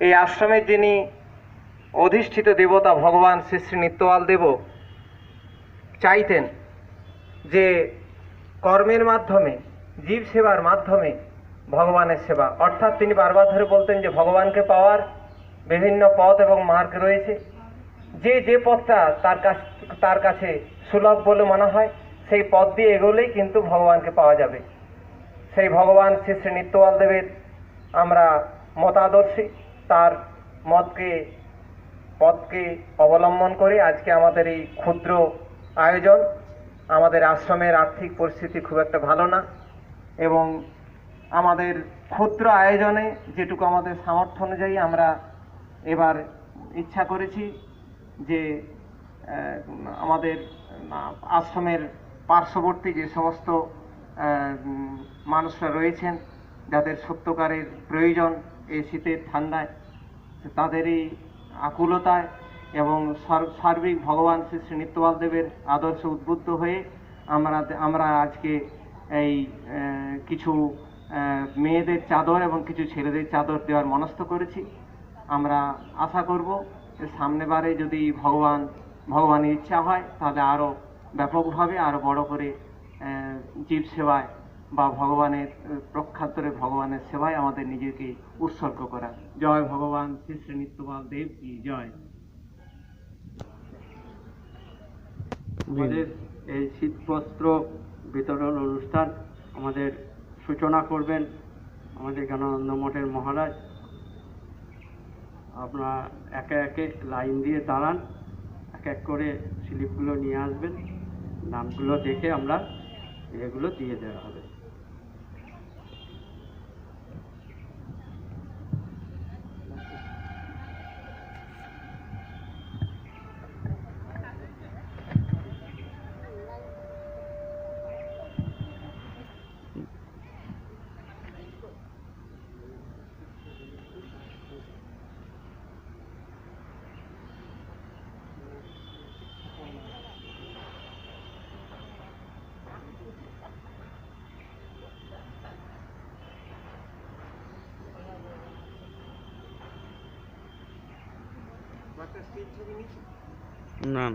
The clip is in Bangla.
এই আশ্রমে যিনি অধিষ্ঠিত দেবতা ভগবান শ্রী শ্রী নিত্যপাল দেব চাইতেন যে কর্মের মাধ্যমে, জীব সেবার মাধ্যমে ভগবানের সেবা, অর্থাৎ তিনি বারবার ধরে বলতেন যে ভগবানকে পাওয়ার বিভিন্ন পথ এবং মার্গ রয়েছে। যে যে পথটা তার কাছ, তার কাছে সুলভ বলে মনে হয়, সেই পথ দিয়ে এগোলেই কিন্তু ভগবানকে পাওয়া যাবে। সেই ভগবান শ্রী শ্রী নিত্যপাল দেবের আমরা মতাদর্শী। তার মতকে, পথকে অবলম্বন করে আজকে আমাদের এই ক্ষুদ্র আয়োজন। আমাদের আশ্রমের আর্থিক পরিস্থিতি খুব একটা ভালো না এবং আমাদের ক্ষুদ্র আয়োজনে যেটুকু আমাদের সামর্থ্য অনুযায়ী আমরা এবার ইচ্ছা করেছি যে আমাদের আশ্রমের পার্শ্ববর্তী যে সমস্ত মানুষরা রয়েছেন, যাদের সত্যকারের প্রয়োজন এই শীতের ঠান্ডায় তাদের এই আকুলতায় এবং সার- সার্বিক ভগবান শ্রী শ্রী দেবের আদর্শ উদ্বুদ্ধ হয়ে আমরা আমরা আজকে এই কিছু মেয়েদের চাদর এবং কিছু ছেলেদের চাদর দেওয়ার মনস্থ করেছি। আমরা আশা করব সামনেবারে যদি ভগবান, ভগবানের ইচ্ছা হয়, তাহলে আরও ব্যাপকভাবে আরও বড় করে জীব সেবায় বা ভগবানের প্রক্ষান্তরে ভগবানের সেবায় আমাদের নিজেকে উৎসর্গ করা। জয় ভগবান শ্রী শ্রী নিত্যপাল দেব কি জয়। আমাদের এই শীতবস্ত্র বিতরণ অনুষ্ঠান আমাদের সূচনা করবেন আমাদের জ্ঞানানন্দ মঠের মহারাজ। আপনারা একে একে লাইন দিয়ে দাঁড়ান এক এক করে স্লিপগুলো নিয়ে আসবেন। নামগুলো দেখে আমরা এগুলো দিয়ে দেওয়া হবে। না